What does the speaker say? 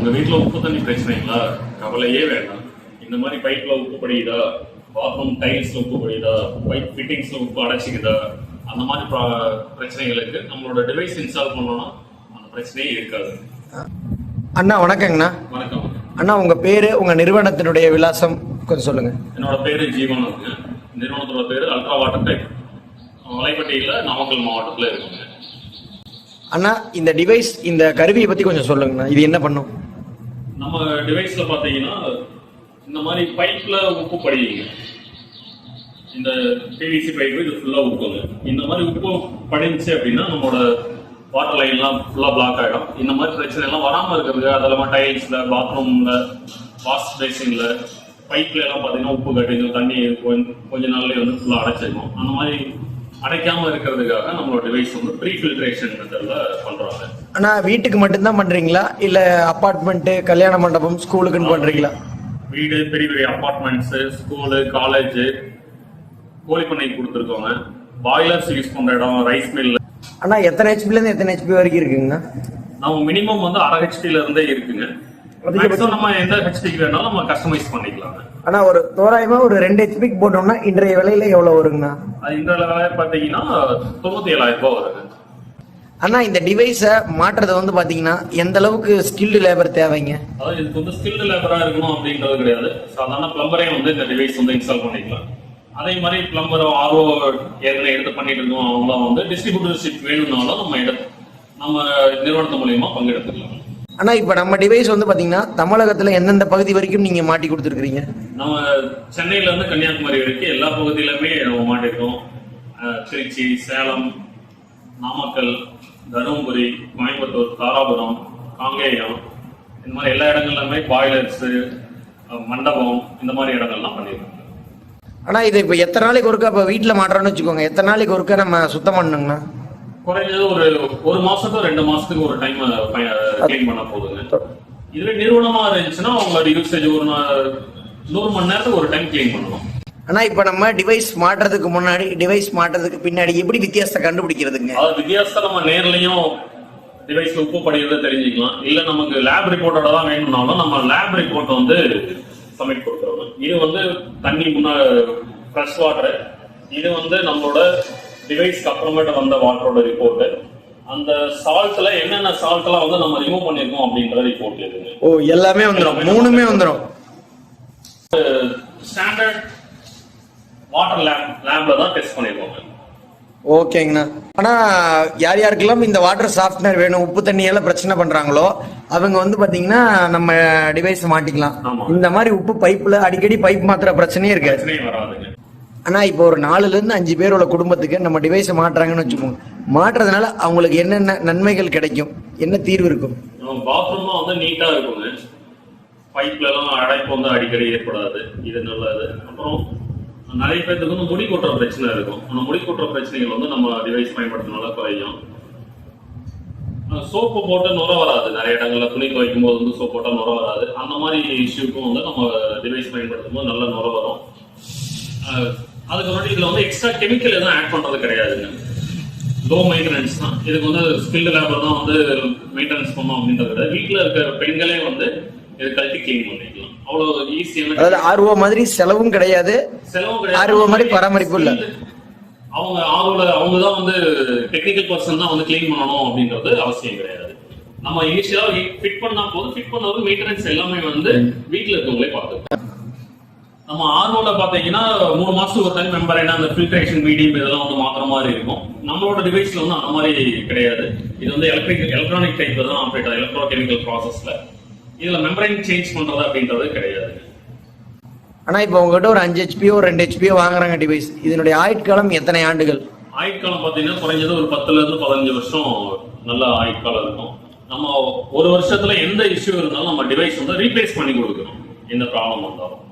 உங்க வீட்ல உப்பு தண்ணி பிரச்சனைங்களா? கவலையே வேண்டாம். இந்த மாதிரி பைப்ல உப்பு படியுதா? பாத்ரூம் டைல்ஸ்ல உப்பு படியுதா? பைப் ஃபிட்டிங்ஸ்ல உப்பு அடைச்சிக்குதா? அந்த மாதிரி ப்ரா- பிரச்சனைகளுக்கு நம்மளோட டிவைஸ் இன்ஸ்டால் பண்ணோம்னா அந்த பிரச்சனையே இருக்காது. அண்ணா வணக்கங்கண்ணா. வணக்கம். அண்ணா உங்க பேரு உங்க நிறுவனத்தினுடைய விலாசம் கொஞ்சம் சொல்லுங்க. என்னோட பேரு ஜீவன் இருக்குங்க நிறுவனத்தோட பேரு அல்ட்ரா வாட்டர் டெக் மலைப்பட்டியில நாமக்கல் மாவட்டத்துல இருக்குங்க. அண்ணா இந்த டிவைஸ் இந்த கருவியை பத்தி கொஞ்சம் சொல்லுங்கண்ணா. இது என்ன பண்ணும்? நம்ம டிவைஸ்ல பாத்தீங்கன்னா இந்த மாதிரி பைப்ல உப்பு படியுங்க. இந்த பிவிசி பைப் இது ஃபுல்லா உப்புங்க. இந்த மாதிரி உப்பு படிஞ்சு அப்படின்னா நம்மளோட வாட்டர் லைன்லாம் ஃபுல்லாக பிளாக் ஆகிடும் இந்த மாதிரி பிரச்சனை எல்லாம் வராமல் இருக்கிறதுக்கு அதெல்லாம் டைல்ஸில் பாத்ரூமில் வாஷ் பேசினில் பைப்ல எல்லாம் பாத்தீங்கன்னா உப்பு கட்டிங்க தண்ணி கொஞ்ச- கொஞ்சம் நாள்லேயே வந்து ஃபுல்லாக அடைச்சிருக்கும் அந்த மாதிரி அடைக்காம இருக்கிறதுக்காக நம்மளோட டிவைஸ் வந்து ப்ரீ ஃபில்ட்ரேஷன் மெத்தட்ல பண்றாங்க. அண்ணா வீட்டுக்கு மட்டும்தான் பண்றீங்களா? இல்ல அப்பார்ட்மெண்ட் கல்யாண மண்டபம் ஸ்கூலுக்குன்னு பண்றீங்களா? வீடு பெரிய பெரிய அபார்ட்மெண்ட்ஸ் ஸ்கூலு காலேஜ் கோழிப்பண்ணை கொடுத்துருக்கோங்க. பாய்லர்ஸ் யூஸ் பண்ற இடம் ரைஸ் மில் அண்ணா எத்தனை ஹெச்பில இருந்து எத்தனை ஹெச்பி வரைக்கும் இருக்குங்கண்ணா நம்ம மினிமம் வந்து அரை ஹெச்டில இருந்தே இருக்குங்க. நம்ம எந்த ஹெச்டிக்கு வேணாலும் நம்ம கஸ்டமைஸ் பண்ணிக்கலாம். அண்ணா ஒரு தோராயமா ஒரு ரெண்டு ஹெச்பிக்கு போட்டோம்னா இன்றைய விலையில எவ்வளவு வருங்கண்ணா? அது இந்த விலை பார்த்தீங்கன்னா தொண்ணூத்தி ஏழாயிரம் ரூபாய் வருது. அண்ணா இந்த டிவைஸை மாற்றுறது வந்து பாத்தீங்கன்னா எந்த அளவுக்கு ஸ்கில்டு லேபர் தேவைங்க? அதாவது இதுக்கு வந்து ஸ்கில்டு லேபரா இருக்கணும் அப்படின்றது கிடையாது. சாதாரண பிளம்பரே வந்து இந்த டிவைஸ் வந்து இன்ஸ்டால் பண்ணிக்கலாம். அதே மாதிரி பிளம்பர் ஆர்ஓ ஏற்கனவே எடுத்து பண்ணிட்டு இருக்கோம் அவங்களாம் வந்து டிஸ்ட்ரிபியூட்டர்ஷிப் வேணும்னாலும் நம்ம எடுத்து நம்ம நிறுவனத்து மூலியமா பங்கெடுத்துக்கலாம். அண்ணா இப்ப நம்ம டிவைஸ் வந்து பாத்தீங்கன்னா தமிழகத்துல எந்தெந்த பகுதி வரைக்கும் நீங்க மாட்டி கொடுத்துருக்கீங்க நம்ம சென்னையில இருந்து கன்னியாகுமரி வரைக்கும் எல்லா பகுதியிலுமே நம்ம மாட்டிருக்கோம். திருச்சி சேலம் நாமக்கல் தருமபுரி கோயம்புத்தூர் தாராபுரம் காங்கேயம் இந்த மாதிரி எல்லா இடங்கள்லுமே பாய்லர்ஸ் மண்டபம் இந்த மாதிரி இடங்கள்லாம் பண்ணியிருக்கோம் ஆனா இது இப்ப எத்தனை நாளைக்கு ஒருக்கா இப்ப வீட்டுல மாட்டுறோம்னு வச்சுக்கோங்க. எத்தனை நாளைக்கு ஒருக்கா நம்ம சுத்தம் பண்ணணுங்கண்ணா? குறைஞ்சது ஒரு ஒரு மாசத்துக்கு ரெண்டு மாசத்துக்கு ஒரு டைம் கிளீன் பண்ண போதுங்க. இதுவே நிறுவனமா இருந்துச்சுன்னா அவங்களோட யூசேஜ் ஒரு நூறு மணி நேரத்துக்கு ஒரு டைம் கிளீன் பண்ணணும் ஆனா இப்ப நம்ம டிவைஸ் மாட்டுறதுக்கு முன்னாடி டிவைஸ் மாட்டுறதுக்கு பின்னாடி எப்படி வித்தியாசத்தை கண்டுபிடிக்கிறதுங்க? அதாவது வித்தியாசத்தை நம்ம நேர்லயும் டிவைஸ் உப்பு படிக்கிறத தெரிஞ்சுக்கலாம். இல்ல நமக்கு லேப் ரிப்போர்ட்டோட தான் வேணும்னாலும் நம்ம லேப் ரிப்போர்ட் வந்து சப்மிட் கொடுக்குறோம் இது வந்து தண்ணி முன்ன ஃப்ரெஷ் வாட்டர் இது வந்து நம்மளோட டிவைஸ்க்கு அப்புறமேட்டு வந்த வாட்டரோட ரிப்போர்ட் அந்த சால்ட்ல என்னென்ன சால்ட் எல்லாம் வந்து நம்ம ரிமூவ் பண்ணிருக்கோம் அப்படின்ற ரிப்போர்ட் இதுங்க ஓ எல்லாமே வந்துடும் மூணுமே வந்துடும் ஸ்டாண்டர்ட் வாட்டர் லேப் லேப்ல தான் டெஸ்ட் பண்ணிருக்கோம். ஓகேங்கண்ணா. ஆனா யார் யாருக்கெல்லாம் இந்த வாட்டர் சாஃப்ட்னர் வேணும் உப்பு தண்ணியெல்லாம் பிரச்சனை பண்றாங்களோ அவங்க வந்து பாத்தீங்கன்னா நம்ம டிவைஸ் மாட்டிக்கலாம். இந்த மாதிரி உப்பு பைப்ல அடிக்கடி பைப் மாத்துற பிரச்சனையே இருக்காது. ஆனால் ஆனா இப்போ ஒரு நாலுல இருந்து அஞ்சு பேர் உள்ள குடும்பத்துக்கு நம்ம டிவைஸ் மாட்டுறாங்கன்னு வச்சுக்கோங்க. மாட்டுறதுனால அவங்களுக்கு என்னென்ன நன்மைகள் கிடைக்கும்? என்ன தீர்வு இருக்கும்? பாத்ரூம் வந்து நீட்டா இருக்குங்க. பைப்ல எல்லாம் அடைப்பு வந்து அடிக்கடி ஏற்படாது. இது நல்லது. அப்புறம் நிறைய பேருக்கு வந்து முடி கொட்டுற பிரச்சனை இருக்கும். அந்த முடி கொட்டுற பிரச்சனைகள் வந்து நம்ம டிவைஸ் பயன்படுத்தினால குறையும். சோப்பு போட்டு நுர வராது. நிறைய இடங்கள்ல துணி துவைக்கும் போது வந்து சோப் போட்டா நுர வராது. அந்த மாதிரி இஷ்யூக்கும் வந்து நம்ம டிவைஸ் பயன்படுத்தும் போது நல்ல நுர வரும். அஹ் அதுக்கப்புறம் இதுல வந்து எக்ஸ்ட்ரா கெமிக்கல் எதுவும் ஆட் பண்றது கிடையாதுங்க. லோ மெயின்டெனன்ஸ் தான். இதுக்கு வந்து ஸ்கில்டு லேபர் தான் வந்து மெயின்டெனன்ஸ் பண்ணோம் அப்படின்றத விட வீட்டில் இருக்கிற பெண்களே வந்து இது கழட்டி கிளீன் பண்ணிக்கலாம். அவ்வளோ ஈஸியான அதாவது ஆர்வ மாதிரி செலவும் கிடையாது. செலவும் ஆர்வ மாதிரி பராமரிப்பு இல்ல. அவங்க ஆர்வல அவங்க தான் வந்து டெக்னிக்கல் பர்சன் தான் வந்து க்ளீன் பண்ணணும் அப்படின்றது அவசியம் கிடையாது. நம்ம இனிஷியலா ஃபிட் பண்ணா போதும் ஃபிட் பண்ணது மெயின்டெனன்ஸ் எல்லாமே வந்து வீட்டில் இருக்கவங்களே பார்த்துக்கலாம். நம்ம ஆர்வோல பாத்தீங்கன்னா மூணு மாசத்துக்கு ஒரு டைம் மெம்பர் அந்த ஃபில்ட்ரேஷன் மீடியம் இதெல்லாம் வந்து மாத்திர மாதிரி இருக்கும். நம்மளோட டிவைஸ்ல வந்து அந்த மாதிரி கிடையாது. இது வந்து எலக்ட்ரிக் எலக்ட்ரானிக் டைப் தான் ஆப்ரேட் ஆகுது. எலக்ட்ரோ கெமிக்கல் ப்ராசஸ்ல இதுல மெம்பரைன் சேஞ்ச் பண்றது அப்படின்றது கிடையாது. ஆனா இப்போ உங்ககிட்ட ஒரு அஞ்சு ஹெச்பியோ ரெண்டு ஹெச்பியோ வாங்குறாங்க டிவைஸ் இதனுடைய ஆயுட்காலம் எத்தனை ஆண்டுகள்? ஆயுட்காலம் பாத்தீங்கன்னா குறைஞ்சது ஒரு பத்துல இருந்து பதினஞ்சு வருஷம் நல்ல ஆயுட்காலம் இருக்கும். நம்ம ஒரு வருஷத்துல எந்த இஷ்யூ இருந்தாலும் நம்ம டிவைஸ் வந்து ரீப்ளேஸ் பண்ணி கொடுக்கணும். எந்த ப்ராப்ளம் வந்தாலும்.